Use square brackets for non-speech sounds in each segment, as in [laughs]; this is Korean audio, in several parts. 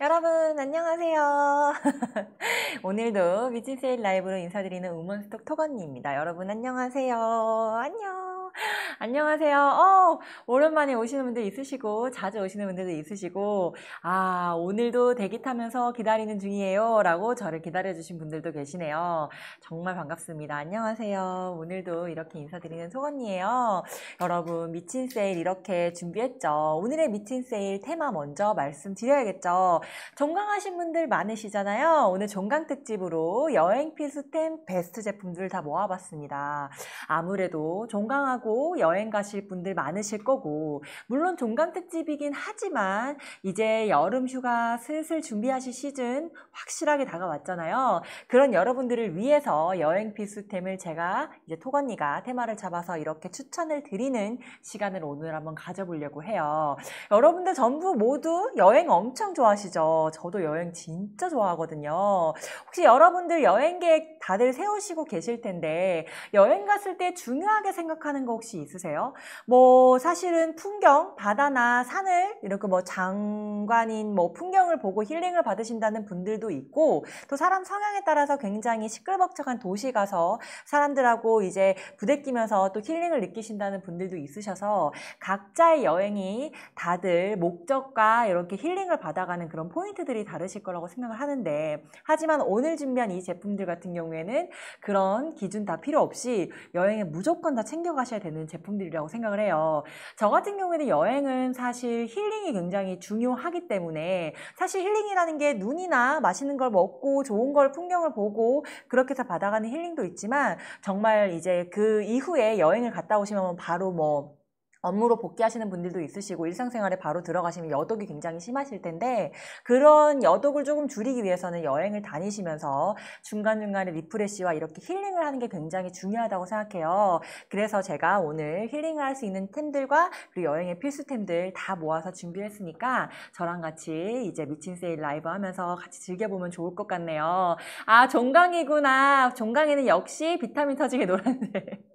여러분 안녕하세요. [laughs] 오늘도 미친 세일 라이브로 인사드리는 우먼스톡 토건니입니다. 여러분 안녕하세요. 안녕. 안녕하세요. 어, 오랜만에 오시는 분들 있으시고 자주 오시는 분들도 있으시고 아 오늘도 대기 타면서 기다리는 중이에요 라고 저를 기다려 주신 분들도 계시네요. 정말 반갑습니다. 안녕하세요. 오늘도 이렇게 인사드리는 소건이에요. 여러분 미친 세일 이렇게 준비했죠. 오늘의 미친 세일 테마 먼저 말씀드려야겠죠. 종강하신 분들 많으시잖아요. 오늘 종강 특집으로 여행 필수템 베스트 제품들 다 모아봤습니다. 아무래도 종강하고 여행 가실 분들 많으실 거고 물론 종강 특집이긴 하지만 이제 여름 휴가 슬슬 준비하실 시즌 확실하게 다가왔잖아요. 그런 여러분들을 위해서 여행 필수템을 제가 이제 톡언니가 테마를 잡아서 이렇게 추천을 드리는 시간을 오늘 한번 가져보려고 해요. 여러분들 전부 모두 여행 엄청 좋아하시죠? 저도 여행 진짜 좋아하거든요. 혹시 여러분들 여행 계획 다들 세우시고 계실 텐데 여행 갔을 때 중요하게 생각하는 거 혹시 있으세요? 뭐 사실은 풍경, 바다나 산을 이렇게 뭐 장관인 뭐 풍경을 보고 힐링을 받으신다는 분들도 있고 또 사람 성향에 따라서 굉장히 시끌벅적한 도시 가서 사람들하고 이제 부대끼면서 또 힐링을 느끼신다는 분들도 있으셔서 각자의 여행이 다들 목적과 이렇게 힐링을 받아가는 그런 포인트들이 다르실 거라고 생각을 하는데 하지만 오늘 준비한 이 제품들 같은 경우에는 그런 기준 다 필요 없이 여행에 무조건 다 챙겨가셔야 되는 제품들이라고 생각을 해요. 저 같은 경우에는 여행은 사실 힐링이 굉장히 중요하기 때문에 사실 힐링이라는 게 눈이나 맛있는 걸 먹고 좋은 걸 풍경을 보고 그렇게 해서 받아가는 힐링도 있지만 정말 이제 그 이후에 여행을 갔다 오시면 바로 뭐 업무로 복귀하시는 분들도 있으시고 일상생활에 바로 들어가시면 여독이 굉장히 심하실 텐데 그런 여독을 조금 줄이기 위해서는 여행을 다니시면서 중간중간에 리프레시와 이렇게 힐링을 하는 게 굉장히 중요하다고 생각해요. 그래서 제가 오늘 힐링을 할 수 있는 템들과 그리고 여행의 필수템들 다 모아서 준비했으니까 저랑 같이 이제 미친 세일 라이브 하면서 같이 즐겨보면 좋을 것 같네요. 아 종강이구나. 종강에는 역시 비타민 터지게 노란색.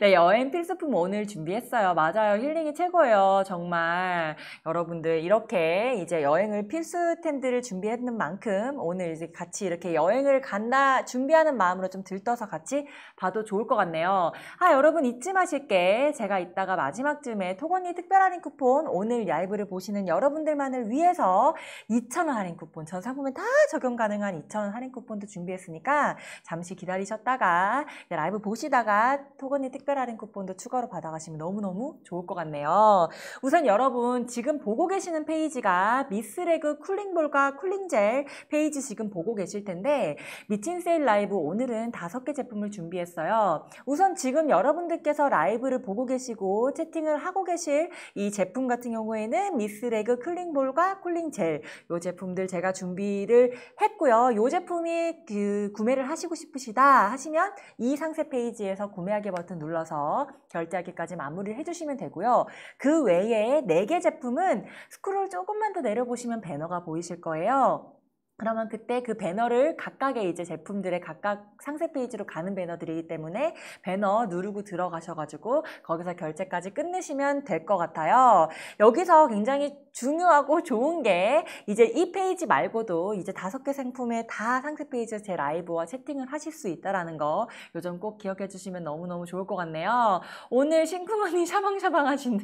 네, 여행 필수품 오늘 준비했어요. 맞아요. 힐링이 최고예요. 정말. 여러분들, 이렇게 이제 여행을 필수템들을 준비했는 만큼 오늘 이제 같이 이렇게 여행을 간다, 준비하는 마음으로 좀 들떠서 같이 봐도 좋을 것 같네요. 아, 여러분 잊지 마실 게 제가 이따가 마지막쯤에 톡언니 특별 할인 쿠폰 오늘 라이브를 보시는 여러분들만을 위해서 2,000원 할인 쿠폰, 전 상품에 다 적용 가능한 2,000원 할인 쿠폰도 준비했으니까 잠시 기다리셨다가 라이브 보시다가 거기다가 토건이 특별 할인 쿠폰도 추가로 받아가시면 너무너무 좋을 것 같네요. 우선 여러분 지금 보고 계시는 페이지가 미스레그 쿨링볼과 쿨링젤 페이지 지금 보고 계실 텐데 미친 세일 라이브 오늘은 다섯 개 제품을 준비했어요. 우선 지금 여러분들께서 라이브를 보고 계시고 채팅을 하고 계실 이 제품 같은 경우에는 미스레그 쿨링볼과 쿨링젤 이 제품들 제가 준비를 했고요. 이 제품이 그 구매를 하시고 싶으시다 하시면 이 상세 페이지에 페이지에서 구매하기 버튼 눌러서 결제하기까지 마무리를 해주시면 되고요. 그 외에 4개 제품은 스크롤 조금만 더 내려보시면 배너가 보이실 거예요. 그러면 그때 그 배너를 각각의 이제 제품들의 각각 상세 페이지로 가는 배너들이기 때문에 배너 누르고 들어가셔가지고 거기서 결제까지 끝내시면 될 것 같아요. 여기서 굉장히 중요하고 좋은 게 이제 이 페이지 말고도 이제 다섯 개 상품에 다 상세 페이지에서 제 라이브와 채팅을 하실 수 있다는 거 요즘 꼭 기억해 주시면 너무너무 좋을 것 같네요. 오늘 신쿠머니 샤방샤방 하시는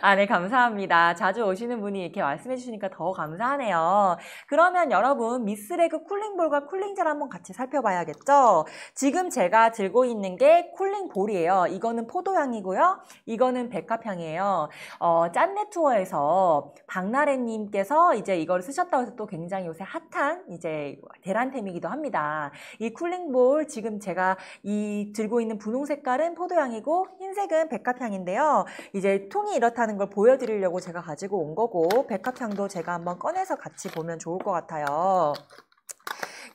아, 네, 감사합니다. 자주 오시는 분이 이렇게 말씀해 주시니까 더 감사하네요. 그러면 여러분 미스레그 쿨링볼과 쿨링젤 한번 같이 살펴봐야겠죠? 지금 제가 들고 있는 게 쿨링볼이에요. 이거는 포도향이고요. 이거는 백합향이에요. 어, 짠내 투어에서 박나래님께서 이제 이걸 쓰셨다고 해서 또 굉장히 요새 핫한 이제 대란템이기도 합니다. 이 쿨링볼 지금 제가 이 들고 있는 분홍 색깔은 포도향이고 흰색은 백합향인데요. 이제 통이 이렇다는 걸 보여드리려고 제가 가지고 온 거고 백합향도 제가 한번 꺼내서 같이 보면 좋을 것 같아요.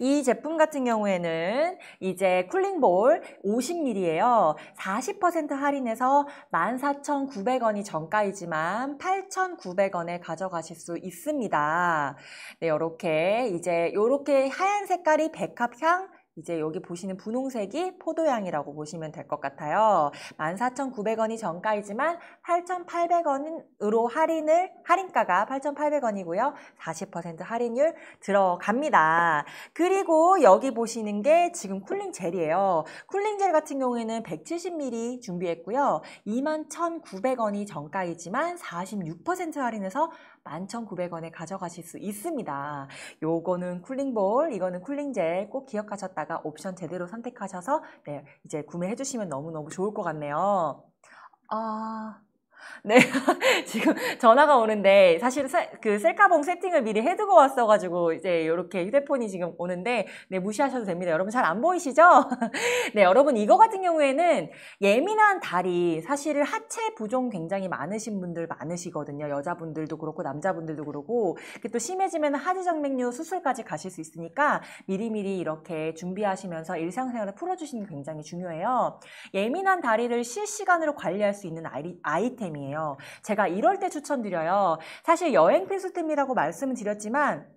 이 제품 같은 경우에는 이제 쿨링볼 50ml예요. 40% 할인해서 14,900원이 정가이지만 8,900원에 가져가실 수 있습니다. 네, 이렇게 이제 이렇게 하얀 색깔이 백합향 이제 여기 보시는 분홍색이 포도향이라고 보시면 될 것 같아요. 14,900원이 정가이지만 8,800원으로 할인을 할인가가 8,800원이고요. 40% 할인율 들어갑니다. 그리고 여기 보시는 게 지금 쿨링 젤이에요. 쿨링 젤 같은 경우에는 170ml 준비했고요. 21,900원이 정가이지만 46% 할인해서 11,900원에 가져가실 수 있습니다. 요거는 쿨링볼, 이거는 쿨링젤 꼭 기억하셨다가 옵션 제대로 선택하셔서 네, 이제 구매해 주시면 너무너무 좋을 것 같네요. 아... [laughs] 네, 지금 전화가 오는데 사실 그 셀카봉 세팅을 미리 해두고 왔어가지고 이제 이렇게 휴대폰이 지금 오는데 네 무시하셔도 됩니다. 여러분 잘 안 보이시죠? [laughs] 네, 여러분 이거 같은 경우에는 예민한 다리 사실 하체 부종 굉장히 많으신 분들 많으시거든요. 여자분들도 그렇고 남자분들도 그렇고 또 심해지면 하지정맥류 수술까지 가실 수 있으니까 미리미리 이렇게 준비하시면서 일상생활을 풀어주시는 게 굉장히 중요해요. 예민한 다리를 실시간으로 관리할 수 있는 아이템 이 필수템이에요. 제가 이럴 때 추천드려요. 사실 여행 필수템이라고 말씀을 드렸지만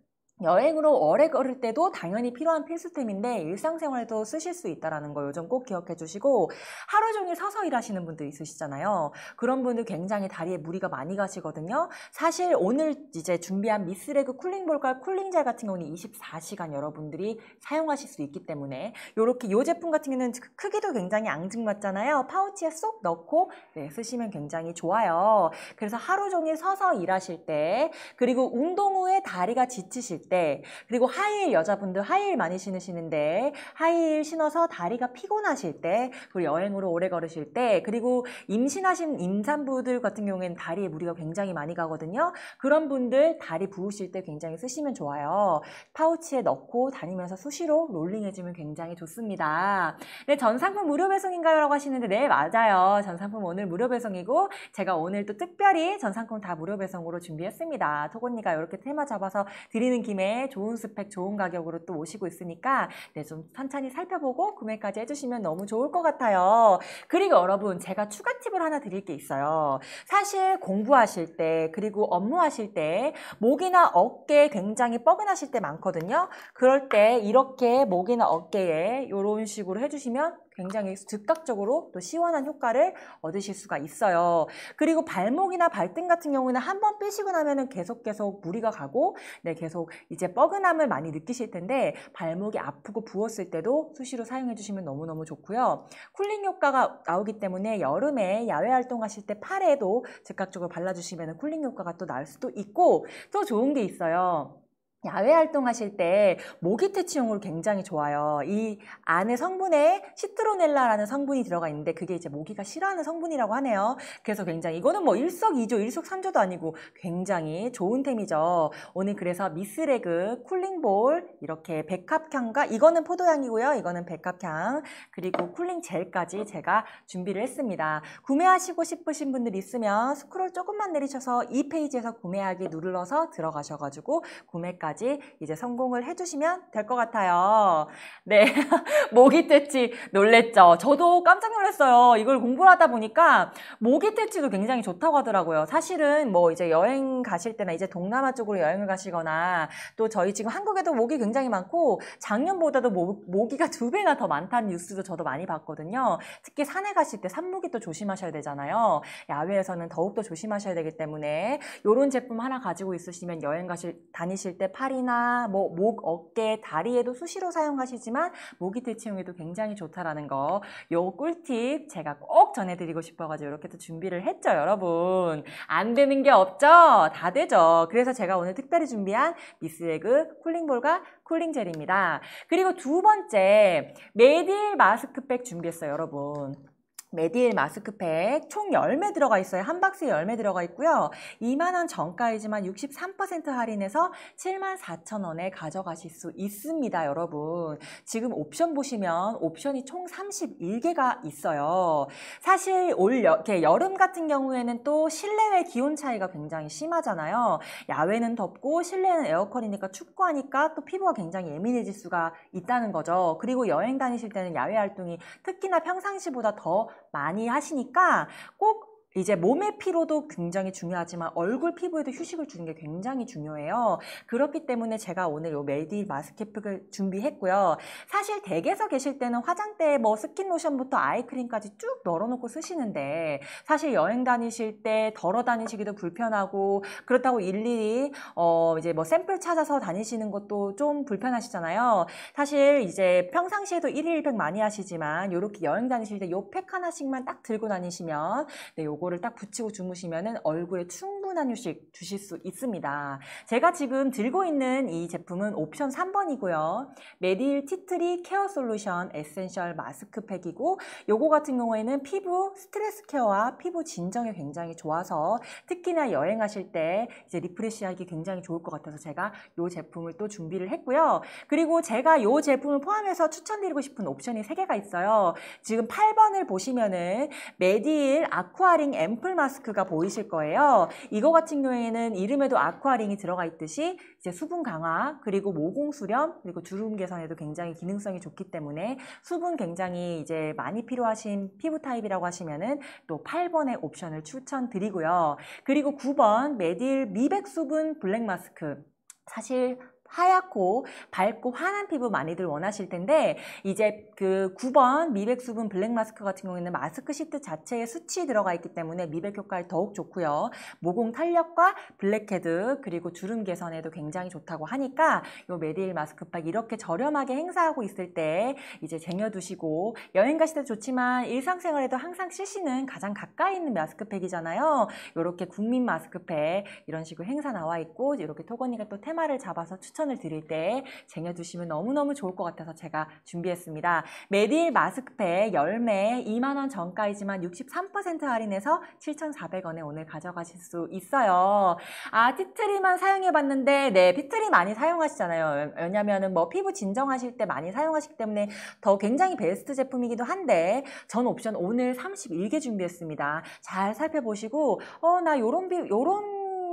여행으로 오래 걸을 때도 당연히 필요한 필수템인데 일상생활에도 쓰실 수 있다는 거 요즘 꼭 기억해 주시고 하루 종일 서서 일하시는 분들 있으시잖아요. 그런 분들 굉장히 다리에 무리가 많이 가시거든요. 사실 오늘 이제 준비한 미스레그 쿨링볼과 쿨링젤 같은 경우는 24시간 여러분들이 사용하실 수 있기 때문에 이렇게 이 제품 같은 경우는 크기도 굉장히 앙증맞잖아요. 파우치에 쏙 넣고 네, 쓰시면 굉장히 좋아요. 그래서 하루 종일 서서 일하실 때 그리고 운동 후에 다리가 지치실 때 때, 그리고 하이힐 여자분들 하이힐 많이 신으시는데 하이힐 신어서 다리가 피곤하실 때, 그리고 여행으로 오래 걸으실 때, 그리고 임신하신 임산부들 같은 경우에는 다리에 무리가 굉장히 많이 가거든요. 그런 분들 다리 부으실 때 굉장히 쓰시면 좋아요. 파우치에 넣고 다니면서 수시로 롤링해주면 굉장히 좋습니다. 네, 전 상품 무료 배송인가요? 라고 하시는데 네, 맞아요. 전 상품 오늘 무료 배송이고 제가 오늘 또 특별히 전 상품 다 무료 배송으로 준비했습니다. 토곤니가 이렇게 테마 잡아서 드리는 김에 김에 좋은 스펙, 좋은 가격으로 또 오시고 있으니까 네, 좀 천천히 살펴보고 구매까지 해주시면 너무 좋을 것 같아요. 그리고 여러분 제가 추가 팁을 하나 드릴 게 있어요. 사실 공부하실 때 그리고 업무하실 때 목이나 어깨 굉장히 뻐근하실 때 많거든요. 그럴 때 이렇게 목이나 어깨에 이런 식으로 해주시면 굉장히 즉각적으로 또 시원한 효과를 얻으실 수가 있어요. 그리고 발목이나 발등 같은 경우는 한번 빼시고 나면은 계속 계속 무리가 가고 네 계속 이제 뻐근함을 많이 느끼실 텐데 발목이 아프고 부었을 때도 수시로 사용해 주시면 너무너무 좋고요. 쿨링 효과가 나오기 때문에 여름에 야외 활동하실 때 팔에도 즉각적으로 발라주시면 쿨링 효과가 또 날 수도 있고 또 좋은 게 있어요. 야외 활동하실 때 모기 퇴치용으로 굉장히 좋아요. 이 안에 성분에 시트로넬라라는 성분이 들어가 있는데 그게 이제 모기가 싫어하는 성분이라고 하네요. 그래서 굉장히 이거는 뭐 일석이조, 일석삼조도 아니고 굉장히 좋은 템이죠. 오늘 그래서 미스레그 쿨링볼 이렇게 백합향과 이거는 포도향이고요. 이거는 백합향 그리고 쿨링 젤까지 제가 준비를 했습니다. 구매하시고 싶으신 분들 있으면 스크롤 조금만 내리셔서 이 페이지에서 구매하기 눌러서 들어가셔가지고 구매까지 까지 이제 성공을 해주시면 될 것 같아요. 네, [laughs] 모기 퇴치 놀랬죠? 저도 깜짝 놀랐어요. 이걸 공부를 하다 보니까 모기 퇴치도 굉장히 좋다고 하더라고요. 사실은 뭐 이제 여행 가실 때나 이제 동남아 쪽으로 여행을 가시거나 또 저희 지금 한국에도 모기 굉장히 많고 작년보다도 모, 모기가 두 배나 더 많다는 뉴스도 저도 많이 봤거든요. 특히 산에 가실 때 산모기 도 조심하셔야 되잖아요. 야외에서는 더욱더 조심하셔야 되기 때문에 이런 제품 하나 가지고 있으시면 여행 가실 다니실 때 팔이나 뭐 목, 어깨, 다리에도 수시로 사용하시지만 모기 퇴치용에도 굉장히 좋다라는 거. 요 꿀팁 제가 꼭 전해드리고 싶어가지고 이렇게 또 준비를 했죠, 여러분. 안 되는 게 없죠? 다 되죠. 그래서 제가 오늘 특별히 준비한 미스에그 쿨링볼과 쿨링젤입니다. 그리고 두 번째, 메딜 마스크팩 준비했어요, 여러분. 메디엘 마스크팩 총 10매 들어가 있어요. 한 박스에 10매 들어가 있고요. 2만원 전가이지만 63% 할인해서 74,000원에 가져가실 수 있습니다. 여러분. 지금 옵션 보시면 옵션이 총 31개가 있어요. 사실 올 여, 여름 같은 경우에는 또 실내외 기온 차이가 굉장히 심하잖아요. 야외는 덥고 실내는 에어컨이니까 춥고 하니까 또 피부가 굉장히 예민해질 수가 있다는 거죠. 그리고 여행 다니실 때는 야외 활동이 특히나 평상시보다 더 많이 하시니까 꼭 이제 몸의 피로도 굉장히 중요하지만 얼굴 피부에도 휴식을 주는 게 굉장히 중요해요. 그렇기 때문에 제가 오늘 요 메디 마스크팩을 준비했고요. 사실 댁에서 계실 때는 화장대에 뭐 스킨 로션부터 아이크림까지 쭉 널어놓고 쓰시는데 사실 여행 다니실 때 덜어 다니시기도 불편하고 그렇다고 일일이 어 이제 뭐 샘플 찾아서 다니시는 것도 좀 불편하시잖아요. 사실 이제 평상시에도 일일 1팩 많이 하시지만 이렇게 여행 다니실 때 요 팩 하나씩만 딱 들고 다니시면 네, 요 요거를 딱 붙이고 주무시면 얼굴에 충분 한 휴식 주실 수 있습니다. 제가 지금 들고 있는 이 제품은 옵션 3번이고요. 메딜 티트리 케어 솔루션 에센셜 마스크팩이고 요거 같은 경우에는 피부 스트레스 케어와 피부 진정에 굉장히 좋아서 특히나 여행하실 때 이제 리프레시하기 굉장히 좋을 것 같아서 제가 요 제품을 또 준비를 했고요. 그리고 제가 요 제품을 포함해서 추천드리고 싶은 옵션이 3개가 있어요. 지금 8번을 보시면은 메딜 아쿠아링 앰플 마스크가 보이실 거예요. 이거 같은 경우에는 이름에도 아쿠아링이 들어가 있듯이 이제 수분 강화 그리고 모공 수렴 그리고 주름 개선에도 굉장히 기능성이 좋기 때문에 수분 굉장히 이제 많이 필요하신 피부 타입이라고 하시면은 또 8번의 옵션을 추천드리고요. 그리고 9번 메딜 미백 수분 블랙 마스크 사실 하얗고 밝고 환한 피부 많이들 원하실 텐데 이제 그 9번 미백 수분 블랙 마스크 같은 경우에는 마스크 시트 자체에 수치 들어가 있기 때문에 미백 효과에 더욱 좋고요. 모공 탄력과 블랙헤드 그리고 주름 개선에도 굉장히 좋다고 하니까 이 메디일 마스크팩 이렇게 저렴하게 행사하고 있을 때 이제 쟁여두시고 여행 가실 때 좋지만 일상생활에도 항상 쓰시는 가장 가까이 있는 마스크팩이잖아요. 이렇게 국민 마스크팩 이런 식으로 행사 나와 있고 이렇게 토건이가 또 테마를 잡아서 추천 추천을 드릴 때 쟁여두시면 너무너무 좋을 것 같아서 제가 준비했습니다. 메딜 마스크팩 열매 2만원 정가이지만 63% 할인해서 7,400원에 오늘 가져가실 수 있어요. 아, 티트리만 사용해봤는데, 네, 피트리 많이 사용하시잖아요. 왜냐면은 뭐 피부 진정하실 때 많이 사용하시기 때문에 더 굉장히 베스트 제품이기도 한데, 전 옵션 오늘 31개 준비했습니다. 잘 살펴보시고, 어, 나 요런 비, 요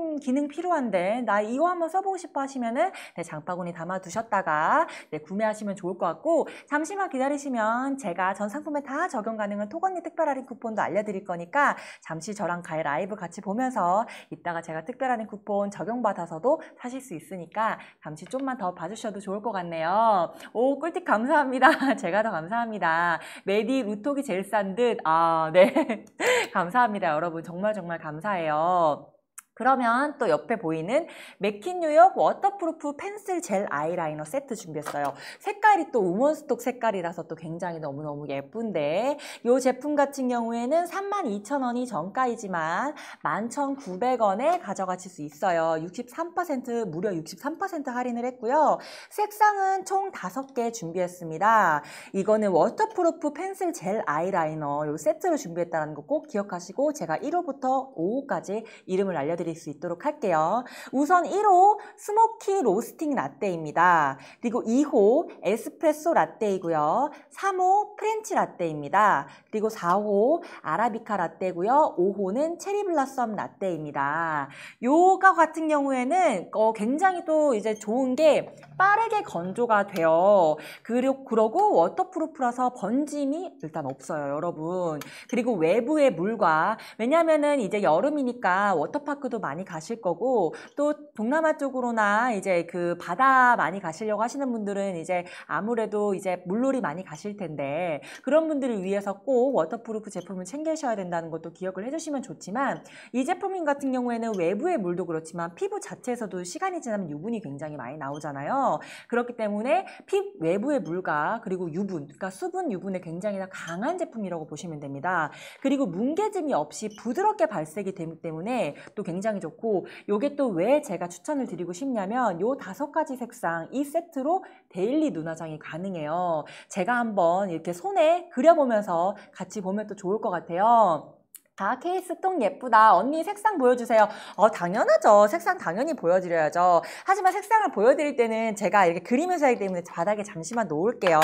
런 기능 필요한데 나 이거 한번 써보고 싶어 하시면은 네, 장바구니 담아 두셨다가 네, 구매하시면 좋을 것 같고 잠시만 기다리시면 제가 전 상품에 다 적용 가능한 톡언니 특별 할인 쿠폰도 알려드릴 거니까 잠시 저랑 가의 라이브 같이 보면서 이따가 제가 특별 할인 쿠폰 적용받아서도 사실 수 있으니까 잠시 좀만 더 봐주셔도 좋을 것 같네요. 오 꿀팁 감사합니다. [laughs] 제가 더 감사합니다. 메디 루톡이 제일 싼 듯. 아, 네. [laughs] 감사합니다. 여러분 정말 정말 감사해요. 그러면 또 옆에 보이는 맥킨 뉴욕 워터프루프 펜슬 젤 아이라이너 세트 준비했어요. 색깔이 또 우먼스톡 색깔이라서 또 굉장히 너무너무 예쁜데 이 제품 같은 경우에는 32,000원이 정가이지만 11,900원에 가져가실 수 있어요. 63% 무려 63% 할인을 했고요. 색상은 총 5개 준비했습니다. 이거는 워터프루프 펜슬 젤 아이라이너 이 세트로 준비했다는 거 꼭 기억하시고 제가 1호부터 5호까지 이름을 알려드릴게요. 알려드릴 수 있도록 할게요. 우선 1호 스모키 로스팅 라떼입니다. 그리고 2호 에스프레소 라떼이고요. 3호 프렌치 라떼입니다. 그리고 4호 아라비카 라떼고요. 5호는 체리 블라썸 라떼입니다. 요가 같은 경우에는 어, 굉장히 또 이제 좋은 게 빠르게 건조가 돼요. 그리고 그러고 워터프루프라서 번짐이 일단 없어요, 여러분. 그리고 외부의 물과 왜냐면은 이제 여름이니까 워터파크도 많이 가실 거고 또 동남아 쪽으로나 이제 그 바다 많이 가시려고 하시는 분들은 이제 아무래도 이제 물놀이 많이 가실 텐데 그런 분들을 위해서 꼭 워터프루프 제품을 챙기셔야 된다는 것도 기억을 해주시면 좋지만 이 제품인 같은 경우에는 외부의 물도 그렇지만 피부 자체에서도 시간이 지나면 유분이 굉장히 많이 나오잖아요. 그렇기 때문에 피 외부의 물과 그리고 유분, 그러니까 수분 유분에 굉장히 강한 제품이라고 보시면 됩니다. 그리고 뭉개짐이 없이 부드럽게 발색이 되기 때문에 또 굉장히 굉장히 좋고 이게 또 왜 제가 추천을 드리고 싶냐면 요 다섯 가지 색상 이 세트로 데일리 눈화장이 가능해요. 제가 한번 이렇게 손에 그려보면서 같이 보면 또 좋을 것 같아요. 자, 케이스 통 예쁘다. 언니 색상 보여주세요. 어, 당연하죠. 색상 당연히 보여드려야죠. 하지만 색상을 보여드릴 때는 제가 이렇게 그리면서 하기 때문에 바닥에 잠시만 놓을게요.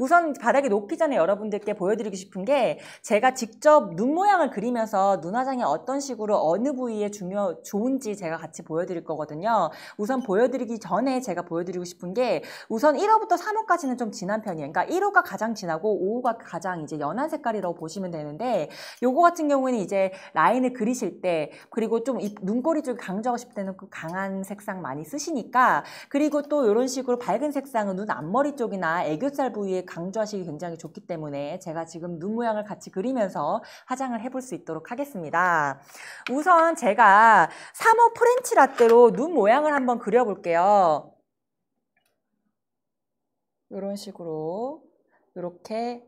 우선 바닥에 놓기 전에 여러분들께 보여드리고 싶은 게 제가 직접 눈 모양을 그리면서 눈화장이 어떤 식으로 어느 부위에 중요, 좋은지 제가 같이 보여드릴 거거든요. 우선 보여드리기 전에 제가 보여드리고 싶은 게 우선 1호부터 3호까지는 좀 진한 편이에요. 그러니까 1호가 가장 진하고 5호가 가장 이제 연한 색깔이라고 보시면 되는데 요거 같은 경우 경우에는 이제 라인을 그리실 때 그리고 좀 눈꼬리 쪽 강조하고 싶을 때는 그 강한 색상 많이 쓰시니까 그리고 또 이런 식으로 밝은 색상은 눈 앞머리 쪽이나 애교살 부위에 강조하시기 굉장히 좋기 때문에 제가 지금 눈 모양을 같이 그리면서 화장을 해볼 수 있도록 하겠습니다. 우선 제가 3호 프렌치 라떼로 눈 모양을 한번 그려볼게요. 이런 식으로 이렇게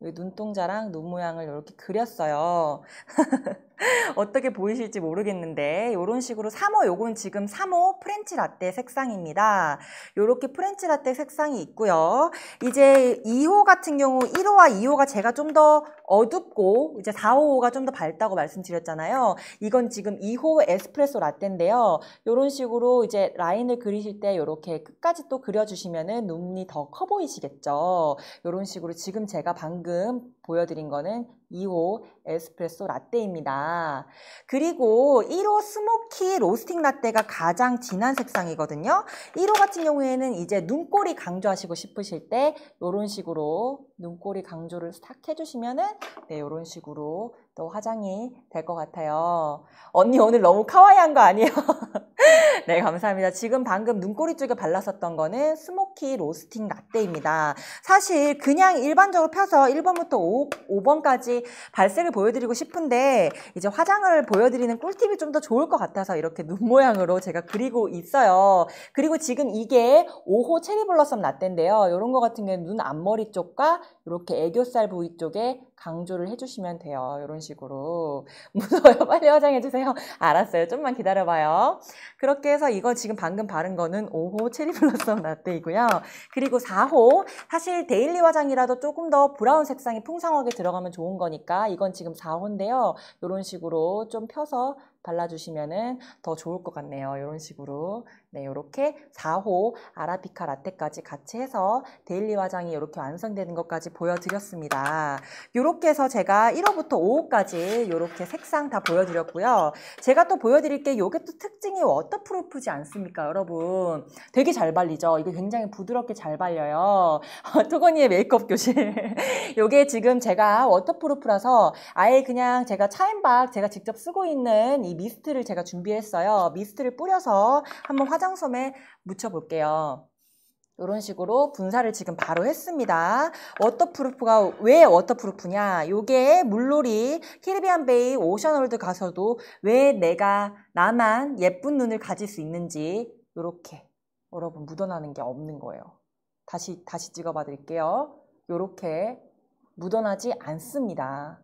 눈동자랑 눈 모양을 이렇게 그렸어요. [laughs] [laughs] 어떻게 보이실지 모르겠는데 이런 식으로 3호 요건 지금 3호 프렌치 라떼 색상입니다. 이렇게 프렌치 라떼 색상이 있고요. 이제 2호 같은 경우 1호와 2호가 제가 좀 더 어둡고 이제 4호가 좀 더 밝다고 말씀드렸잖아요. 이건 지금 2호 에스프레소 라떼인데요. 이런 식으로 이제 라인을 그리실 때 이렇게 끝까지 또 그려주시면은 눈이 더 커 보이시겠죠. 이런 식으로 지금 제가 방금 보여드린 거는 2호 에스프레소 라떼입니다. 그리고 1호 스모키 로스팅 라떼가 가장 진한 색상이거든요. 1호 같은 경우에는 이제 눈꼬리 강조하시고 싶으실 때 이런 식으로 눈꼬리 강조를 탁 해주시면은 네 이런 식으로 또 화장이 될 것 같아요. 언니 오늘 너무 카와이한 거 아니에요? [laughs] 네, 감사합니다. 지금 방금 눈꼬리 쪽에 발랐었던 거는 스모키 로스팅 라떼입니다. 사실 그냥 일반적으로 펴서 1번부터 5, 5번까지 발색을 보여드리고 싶은데 이제 화장을 보여드리는 꿀팁이 좀 더 좋을 것 같아서 이렇게 눈 모양으로 제가 그리고 있어요. 그리고 지금 이게 5호 체리 블러썸 라떼인데요. 이런 거 같은 경우는 눈 앞머리 쪽과 이렇게 애교살 부위 쪽에 강조를 해주시면 돼요. 이런 식으로. [laughs] 무서워요. 빨리 화장해주세요. 알았어요. 좀만 기다려봐요. 그렇게 해서 이거 지금 방금 바른 거는 5호 체리 블러썸 라떼이고요. 그리고 4호 사실 데일리 화장이라도 조금 더 브라운 색상이 풍성하게 들어가면 좋은 거니까 이건 지금 4호인데요. 이런 식으로 좀 펴서 발라주시면 더 좋을 것 같네요. 이런 식으로. 네, 이렇게 4호 아라비카 라떼까지 같이 해서 데일리 화장이 이렇게 완성되는 것까지 보여드렸습니다. 이렇게 해서 제가 1호부터 5호까지 이렇게 색상 다 보여드렸고요. 제가 또 보여드릴 게 이게 또 특징이 워터프루프지 않습니까, 여러분? 되게 잘 발리죠? 이거 굉장히 부드럽게 잘 발려요. [laughs] 토건이의 메이크업 교실. [laughs] 이게 지금 제가 워터프루프라서 아예 그냥 제가 차인박 제가 직접 쓰고 있는 이 미스트를 제가 준비했어요. 미스트를 뿌려서 한번 화장솜에 묻혀볼게요. 이런 식으로 분사를 지금 바로 했습니다. 워터프루프가 왜 워터프루프냐? 이게 물놀이 캐리비안 베이 오션월드 가서도 왜 내가 나만 예쁜 눈을 가질 수 있는지 이렇게 여러분 묻어나는 게 없는 거예요. 다시 다시 찍어봐 드릴게요. 이렇게 묻어나지 않습니다.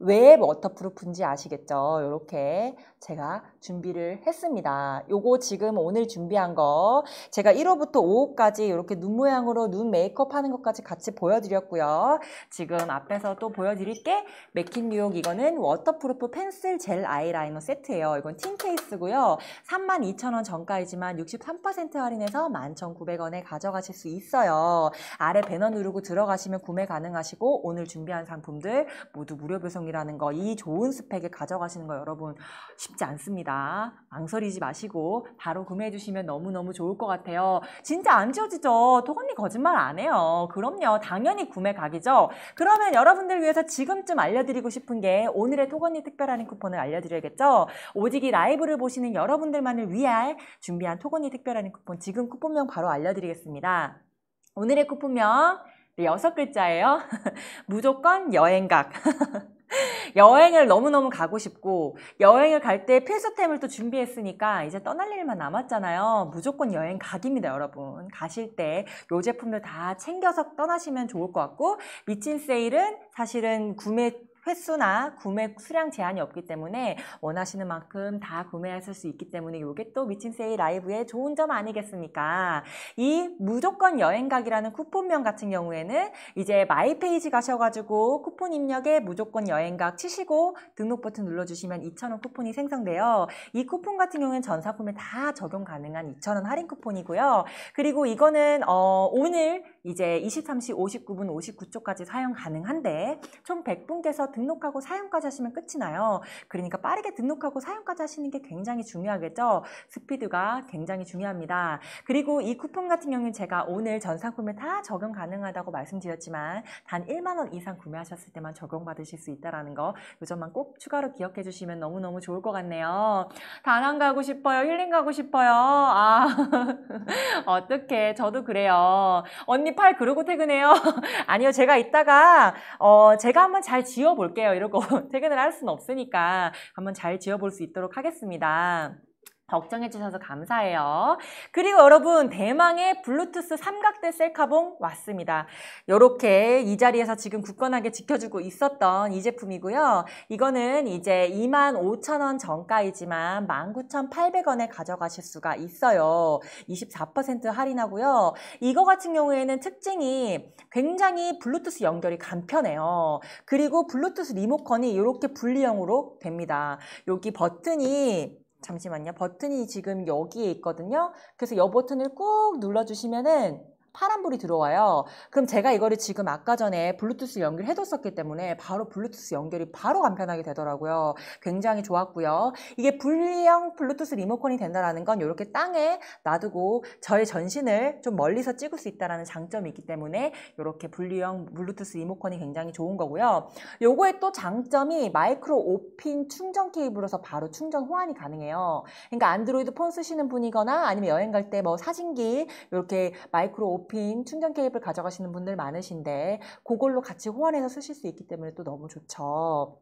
왜 워터프루프인지 아시겠죠? 이렇게 제가 준비를 했습니다. 요거 지금 오늘 준비한 거 제가 1호부터 5호까지 이렇게 눈 모양으로 눈 메이크업 하는 것까지 같이 보여드렸고요. 지금 앞에서 또 보여드릴 게 맥킨 뉴욕 이거는 워터프루프 펜슬 젤 아이라이너 세트예요. 이건 틴 케이스고요. 32,000원 정가이지만 63% 할인해서 11,900원에 가져가실 수 있어요. 아래 배너 누르고 들어가시면 구매 가능하시고 오늘 준비한 상품들 모두 무료 배송 제품이라는 거, 이 좋은 스펙을 가져가시는 거 여러분 쉽지 않습니다. 망설이지 마시고 바로 구매해 주시면 너무너무 좋을 것 같아요. 진짜 안 지워지죠? 토건니 거짓말 안 해요. 그럼요. 당연히 구매 각이죠. 그러면 여러분들 위해서 지금쯤 알려드리고 싶은 게 오늘의 토건니 특별한 쿠폰을 알려드려야겠죠? 오직 이 라이브를 보시는 여러분들만을 위할 준비한 토건니 특별한 쿠폰 지금 쿠폰명 바로 알려드리겠습니다. 오늘의 쿠폰명 여섯 글자예요. [laughs] 무조건 여행각. [laughs] 여행을 너무너무 가고 싶고 여행을 갈 때 필수템을 또 준비했으니까 이제 떠날 일만 남았잖아요. 무조건 여행 각입니다, 여러분. 가실 때 요 제품들 다 챙겨서 떠나시면 좋을 것 같고 미친 세일은 사실은 구매 횟수나 구매 수량 제한이 없기 때문에 원하시는 만큼 다 구매하실 수 있기 때문에 이게 또 미친 세일 라이브의 좋은 점 아니겠습니까? 이 무조건 여행각이라는 쿠폰명 같은 경우에는 이제 마이 페이지 가셔가지고 쿠폰 입력에 무조건 여행각 치시고 등록 버튼 눌러주시면 2,000원 쿠폰이 생성돼요. 이 쿠폰 같은 경우에는 전 상품에 다 적용 가능한 2,000원 할인 쿠폰이고요. 그리고 이거는 어, 오늘 이제 23시 59분 59초까지 사용 가능한데 총 100분께서 등록하고 사용까지 하시면 끝이 나요. 그러니까 빠르게 등록하고 사용까지 하시는 게 굉장히 중요하겠죠. 스피드가 굉장히 중요합니다. 그리고 이 쿠폰 같은 경우는 제가 오늘 전 상품에 다 적용 가능하다고 말씀드렸지만 단 1만 원 이상 구매하셨을 때만 적용받으실 수 있다는 거 요점만 꼭 추가로 기억해 주시면 너무너무 좋을 것 같네요. 다낭 가고 싶어요. 힐링 가고 싶어요. 아 [laughs] 어떡해. 저도 그래요. 언니 팔 그러고 퇴근해요. [laughs] 아니요. 제가 이따가 어 제가 한번 잘 지어 볼게요. 이러고 [laughs] 퇴근을 할 수는 없으니까 한번 잘 지어볼 수 있도록 하겠습니다. 걱정해 주셔서 감사해요. 그리고 여러분 대망의 블루투스 삼각대 셀카봉 왔습니다. 이렇게 이 자리에서 지금 굳건하게 지켜주고 있었던 이 제품이고요. 이거는 이제 25,000원 정가이지만 19,800원에 가져가실 수가 있어요. 24% 할인하고요. 이거 같은 경우에는 특징이 굉장히 블루투스 연결이 간편해요. 그리고 블루투스 리모컨이 이렇게 분리형으로 됩니다. 여기 버튼이 잠시만요. 버튼이 지금 여기에 있거든요. 그래서 이 버튼을 꾹 눌러주시면은 파란불이 들어와요. 그럼 제가 이거를 지금 아까 전에 블루투스 연결해뒀었기 때문에 바로 블루투스 연결이 바로 간편하게 되더라고요. 굉장히 좋았고요. 이게 분리형 블루투스 리모컨이 된다는 건 이렇게 땅에 놔두고 저의 전신을 좀 멀리서 찍을 수 있다는 장점이 있기 때문에 이렇게 분리형 블루투스 리모컨이 굉장히 좋은 거고요. 요거의 또 장점이 마이크로 5핀 충전 케이블로서 바로 충전 호환이 가능해요. 그러니까 안드로이드 폰 쓰시는 분이거나 아니면 여행 갈 때 뭐 사진기 이렇게 마이크로 5핀 충전 케이블 가져가시는 분들 많으신데 그걸로 같이 호환해서 쓰실 수 있기 때문에 또 너무 좋죠.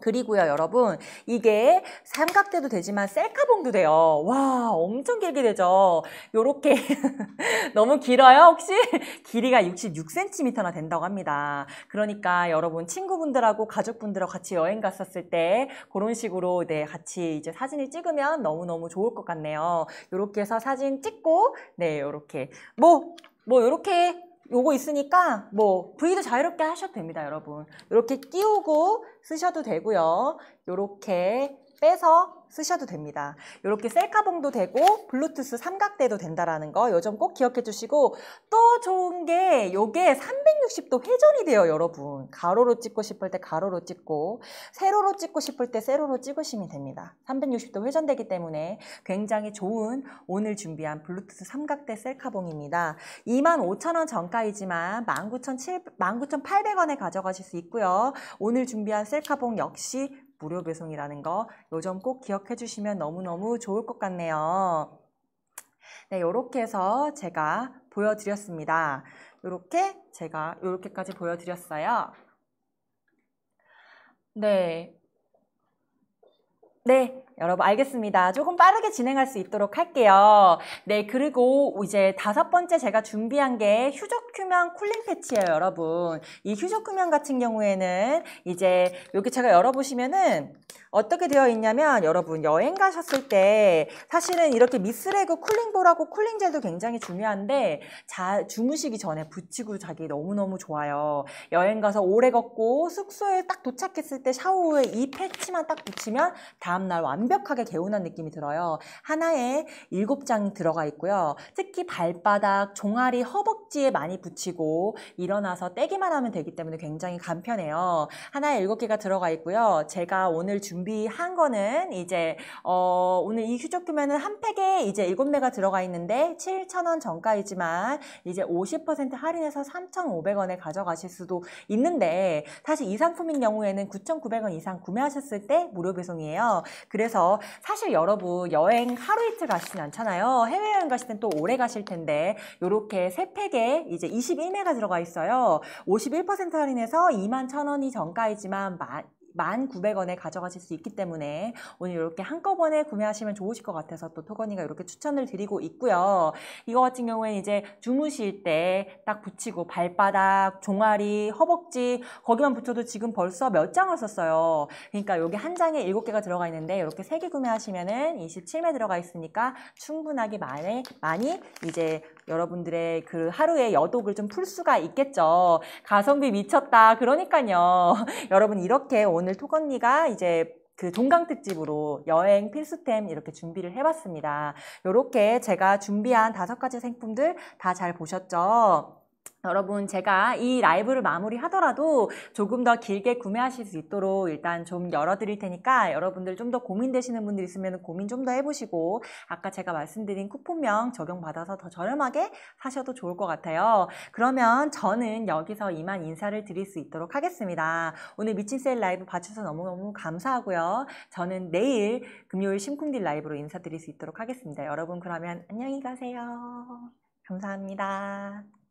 그리고요 여러분 이게 삼각대도 되지만 셀카봉도 돼요. 와 엄청 길게 되죠? 요렇게 [laughs] 너무 길어요 혹시? [laughs] 길이가 66cm나 된다고 합니다. 그러니까 여러분 친구분들하고 가족분들하고 같이 여행 갔었을 때 그런 식으로 네 같이 이제 사진을 찍으면 너무너무 좋을 것 같네요. 요렇게 해서 사진 찍고 네 요렇게. 뭐 뭐 이렇게 요거 있으니까 뭐 V도 자유롭게 하셔도 됩니다 여러분. 이렇게 끼우고 쓰셔도 되고요. 이렇게 빼서 쓰셔도 됩니다. 이렇게 셀카봉도 되고 블루투스 삼각대도 된다라는 거요점꼭 기억해 주시고 또 좋은 게 이게 360도 회전이 돼요 여러분. 가로로 찍고 싶을 때 가로로 찍고 세로로 찍고 싶을 때 세로로 찍으시면 됩니다. 360도 회전되기 때문에 굉장히 좋은 오늘 준비한 블루투스 삼각대 셀카봉입니다. 25,000원 정가이지만 19,800원에 가져가실 수 있고요. 오늘 준비한 셀카봉 역시 무료 배송이라는 거 요 점 꼭 기억해 주시면 너무너무 좋을 것 같네요. 네, 이렇게 해서 제가 보여드렸습니다. 이렇게 제가 이렇게까지 보여드렸어요. 네. 네, 여러분 알겠습니다. 조금 빠르게 진행할 수 있도록 할게요. 네, 그리고 이제 다섯 번째 제가 준비한 게 휴적 큐면 쿨링 패치예요, 여러분. 이 휴적 큐면 같은 경우에는 이제 여기 제가 열어보시면은 어떻게 되어 있냐면 여러분 여행 가셨을 때 사실은 이렇게 미스레그 쿨링볼하고 쿨링젤도 굉장히 중요한데 자 주무시기 전에 붙이고 자기 너무너무 좋아요. 여행 가서 오래 걷고 숙소에 딱 도착했을 때 샤워 후에 이 패치만 딱 붙이면 다음날 완 벽하게 개운한 느낌이 들어요. 하나에 일곱 장이 들어가 있고요. 특히 발바닥, 종아리, 허벅지에 많이 붙이고 일어나서 떼기만 하면 되기 때문에 굉장히 간편해요. 하나에 일곱 개가 들어가 있고요. 제가 오늘 준비 준비한 거는 이제 어, 오늘 이 휴족금에는 한 팩에 이제 7매가 들어가 있는데 7,000원 정가이지만 이제 50% 할인해서 3,500원에 가져가실 수도 있는데 사실 이 상품인 경우에는 9,900원 이상 구매하셨을 때 무료 배송이에요. 그래서 사실 여러분 여행 하루 이틀 가시진 않잖아요. 해외여행 가실 땐 또 오래 가실 텐데 이렇게 세 팩에 이제 21매가 들어가 있어요. 51% 할인해서 21,000원이 정가이지만 1,900원에 가져가실 수 있기 때문에 오늘 이렇게 한꺼번에 구매하시면 좋으실 것 같아서 또 토건이가 이렇게 추천을 드리고 있고요. 이거 같은 경우에는 이제 주무실 때 딱 붙이고 발바닥, 종아리, 허벅지 거기만 붙여도 지금 벌써 몇 장을 썼어요. 그러니까 여기 한 장에 7개가 들어가 있는데 이렇게 3개 구매하시면은 27매 들어가 있으니까 충분하게 많이, 많이 이제 여러분들의 그 하루의 여독을 좀 풀 수가 있겠죠. 가성비 미쳤다. 그러니까요. [laughs] 여러분 이렇게 오늘 톡언니가 이제 그 동강 특집으로 여행 필수템 이렇게 준비를 해봤습니다. 이렇게 제가 준비한 다섯 가지 상품들 다 잘 보셨죠? 여러분 제가 이 라이브를 마무리 하더라도 조금 더 길게 구매하실 수 있도록 일단 좀 열어드릴 테니까 여러분들 좀 더 고민되시는 분들 있으면 고민 좀 더 해보시고 아까 제가 말씀드린 쿠폰명 적용받아서 더 저렴하게 사셔도 좋을 것 같아요. 그러면 저는 여기서 이만 인사를 드릴 수 있도록 하겠습니다. 오늘 미친 세일 라이브 봐주셔서 너무너무 감사하고요. 저는 내일 금요일 심쿵딜 라이브로 인사드릴 수 있도록 하겠습니다. 여러분 그러면 안녕히 가세요. 감사합니다.